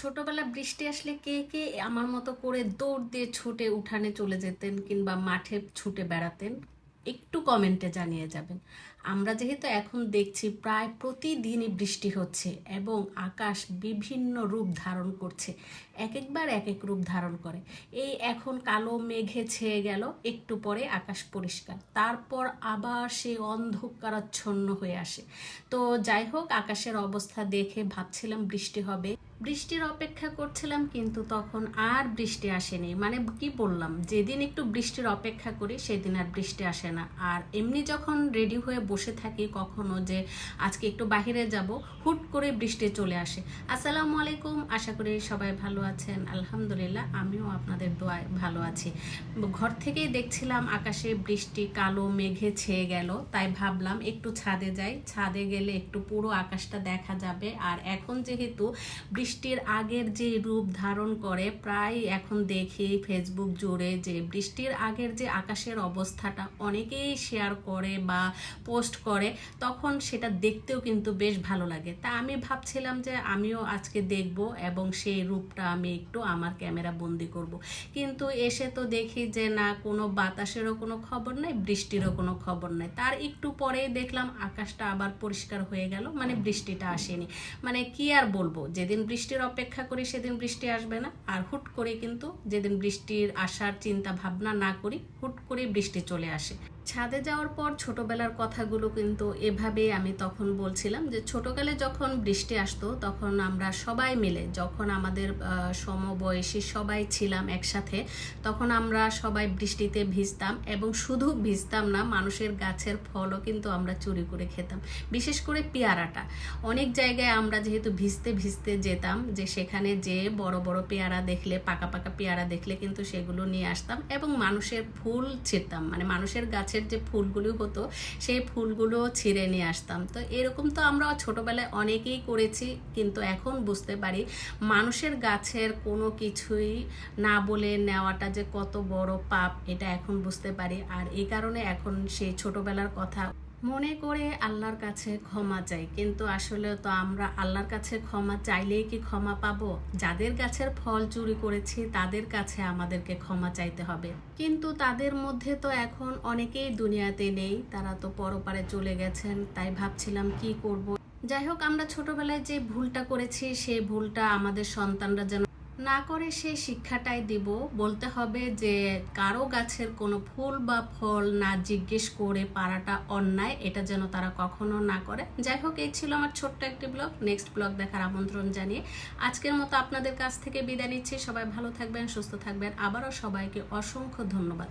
ছোটবেলা বৃষ্টি আসলে কে কে আমার মতো করে দৌড় দিয়ে ছুটে উঠানে চলে যেতেন কিংবা মাঠে ছুটে বেড়াতেন, একটু কমেন্টে জানিয়ে যাবেন। আমরা যেহেতু এখন দেখছি প্রায় প্রতিদিনই বৃষ্টি হচ্ছে এবং আকাশ বিভিন্ন রূপ ধারণ করছে এক একবার এক এক রূপ ধারণ করে। এই এখন কালো মেঘে ছেয়ে গেল, একটু পরে আকাশ পরিষ্কার, তারপর আবার সে অন্ধকারাচ্ছন্ন হয়ে আসে। তো যাই হোক, আকাশের অবস্থা দেখে ভাবছিলাম বৃষ্টি হবে। বৃষ্টির অপেক্ষা করছিলাম, কিন্তু তখন আর বৃষ্টি আসেনি। মানে কি বললাম, যেদিন একটু বৃষ্টির অপেক্ষা করি, সেদিন আর বৃষ্টি আসে না। আর এমনি যখন রেডি হয়ে বসে থাকি কখনো যে আজকে একটু বাইরে যাব, হুট করে বৃষ্টি চলে আসে। আসসালামু আলাইকুম, আশা করি সবাই ভালো আছেন। আলহামদুলিল্লাহ, আমিও আপনাদের দোয়ায় ভালো আছি। ঘর থেকেই দেখছিলাম আকাশে বৃষ্টি, কালো মেঘে ছেয়ে গেল, তাই ভাবলাম একটু ছাদে যাই। ছাদে গেলে একটু পুরো আকাশটা দেখা যাবে। আর এখন যেহেতু বৃষ্টির আগের যে রূপ ধারণ করে, প্রায় এখন দেখি ফেসবুক জুড়ে যে বৃষ্টির আগের যে আকাশের অবস্থাটা অনেকেই শেয়ার করে বা পোস্ট করে, তখন সেটা দেখতেও কিন্তু বেশ ভালো লাগে। তা আমি ভাবছিলাম যে আমিও আজকে দেখব এবং সেই রূপটা আমি একটু আমার ক্যামেরা বন্দি করব। কিন্তু এসে তো দেখি যে না, কোনো বাতাসেরও কোনো খবর নাই, বৃষ্টিরও কোনো খবর নাই। তার একটু পরেই দেখলাম আকাশটা আবার পরিষ্কার হয়ে গেল মানে বৃষ্টিটা আসেনি। মানে কি আর বলব, যেদিন বৃষ্টির অপেক্ষা করি সেদিন বৃষ্টি আসবে না। আর হুট করে কিন্তু যেদিন বৃষ্টির আসার চিন্তা ভাবনা না করি, হুট করে বৃষ্টি চলে আসে। ছাদে যাওয়ার পর ছোটবেলার কথাগুলো কিন্তু এভাবেই আমি তখন বলছিলাম যে ছোটকালে যখন বৃষ্টি আসতো, তখন আমরা সবাই মিলে, যখন আমাদের সমবয়সী সবাই ছিলাম একসাথে, তখন আমরা সবাই বৃষ্টিতে ভিজতাম এবং শুধু ভিজতাম না, মানুষের গাছের ফলও কিন্তু আমরা চুরি করে খেতাম, বিশেষ করে পেয়ারাটা। অনেক জায়গায় আমরা যেহেতু ভিজতে ভিজতে যেতাম, যে সেখানে যে বড় বড় পেয়ারা দেখলে, পাকা পাকা পেয়ারা দেখলে কিন্তু সেগুলো নিয়ে আসতাম এবং মানুষের ফুল ছিঁড়তাম মানে মানুষের গাছের যে ফুলগুলো হতো, সেই ফুলগুলো ছিঁড়ে নিয়ে আসতাম। তো এরকম তো আমরা ছোটোবেলায় অনেকেই করেছি, কিন্তু এখন বুঝতে পারি মানুষের গাছের কোনো কিছুই না বলে নেওয়াটা যে কত বড় পাপ, এটা এখন বুঝতে পারি। আর এই কারণে এখন সেই ছোটোবেলার কথা মনে করে আল্লাহর কাছে ক্ষমা চাই, কিন্তু আসলে তো আমরা আল্লাহর কাছে ক্ষমা চাইলেই কি ক্ষমা পাবো? যাদের গাছের ফল চুরি করেছি, তাদের কাছে আমাদেরকে ক্ষমা চাইতে হবে। কিন্তু তাদের মধ্যে তো এখন অনেকেই দুনিয়াতে নেই, তারা তো পরপারে চলে গেছেন, তাই ভাবছিলাম কি করব? যাই হোক, আমরা ছোটবেলায় যে ভুলটা করেছি সেই ভুলটা আমাদের সন্তানরা যেন না করে সেই শিক্ষাটাই দিব। বলতে হবে যে কারও গাছের কোনো ফুল বা ফল না জিজ্ঞেস করে পাড়াটা অন্যায়, এটা যেন তারা কখনো না করে। যাই হোক, এই ছিল আমার ছোট্ট একটি ব্লগ। নেক্সট ব্লগ দেখার আমন্ত্রণ জানিয়ে আজকের মতো আপনাদের কাছ থেকে বিদায় নিচ্ছি। সবাই ভালো থাকবেন, সুস্থ থাকবেন। আবারও সবাইকে অসংখ্য ধন্যবাদ।